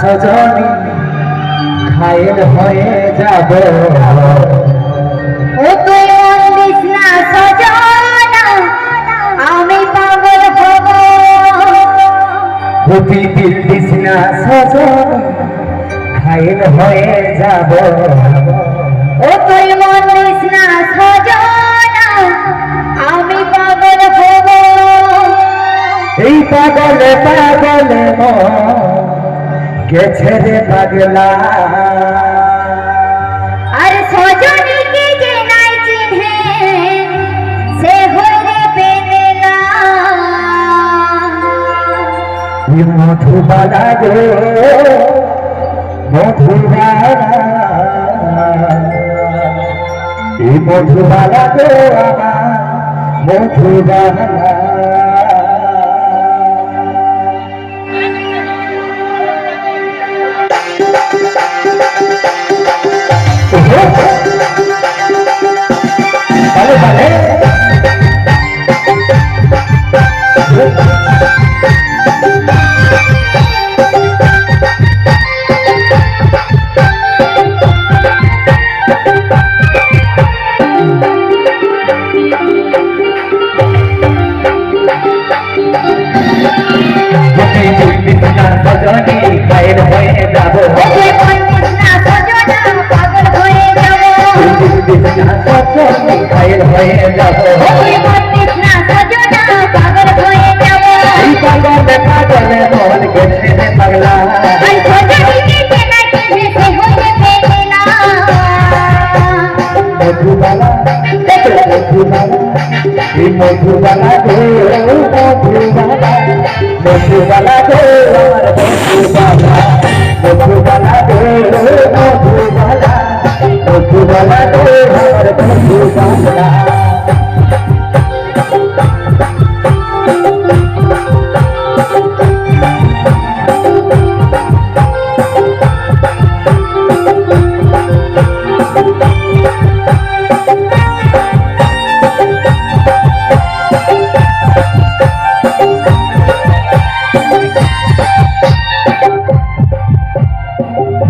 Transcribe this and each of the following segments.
সজনী ঘায়েল হয়ে যাব। ও তুই মন দিস না সজনা আমি পাগল হব। ভূতি দিল দিস না সজনী ঘায়েল হয়ে যাব। ও তুই মন দিস না সজনা আমি পাগল হব। এই পাগলে পাগলে মন গেছে রে পাগলা। আর সজনীকে যে নাই চিনহে সে হরে পেনেলা মধুবালা গো মধুবালা। এই মধুবালা গো আমার মধুবালা। যাব ও তুই মন দিস না সজনা পাগল হয়ে যাব পাগলে পাগলে মন গেছে পাগলা মধুবালা মধুবালা মধুবালা মধুবালা মধুবালা গো আমার মধুবালা মধুবালা গো মধুবালা মধুবালা আমার মধুবালা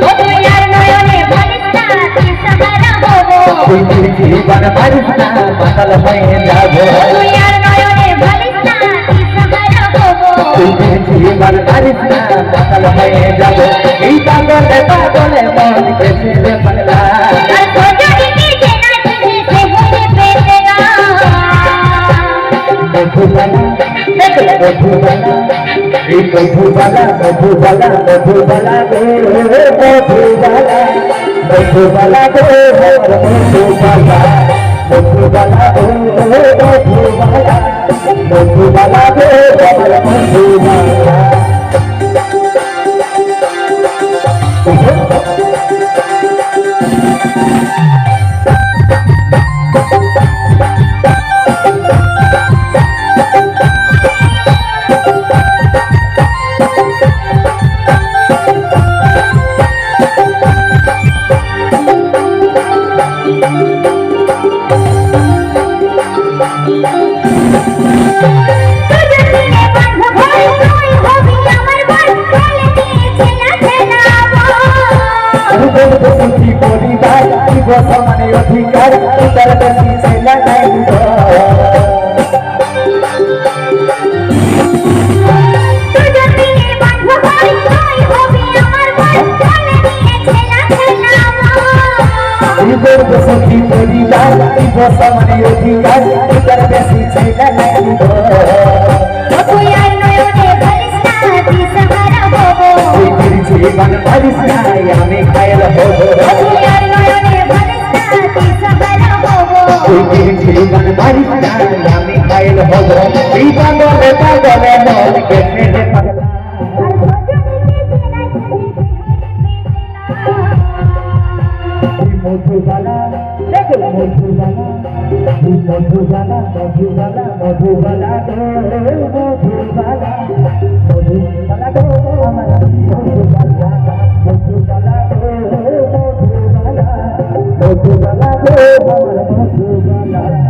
ও তুই আর নয়নে ভাবিস না তুই সাহারা হব তুই তুই জীবন পারিস না মাতাল হয়ে যাব। জীবন পারিস না মাতাল হয়ে যাব। এই পাগলে পাগলে মন গেছে মধুবালা মধুবালা এই মধুবালা মধুবালা মধুবালা মধুবালা মধুবালা মধুবালা মধুবালা মধুবালা মধুবালা মধুবালা সমানে অধিকার উত্তর বেশি ছেলা নাই তুই আমি খাইল হব এই পাগলে মন পাগলা মধুবালা মধুবালা মধুবালা মধুবালা মধুবালা মধুবালা মধুবালা মধুবালা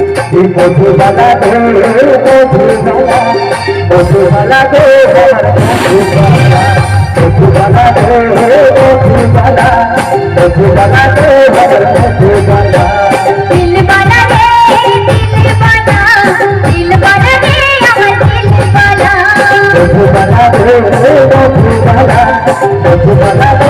মধুবালা গো আমার মধুবালা কাল হয়ে যাব তুমি কাছে চলে কাল হয়ে যাব এই পাগলে পাগলে মন গেছে রে পাগলা মধুবালা দেখো মধুবালা এই মধুবালা গো মধুবালা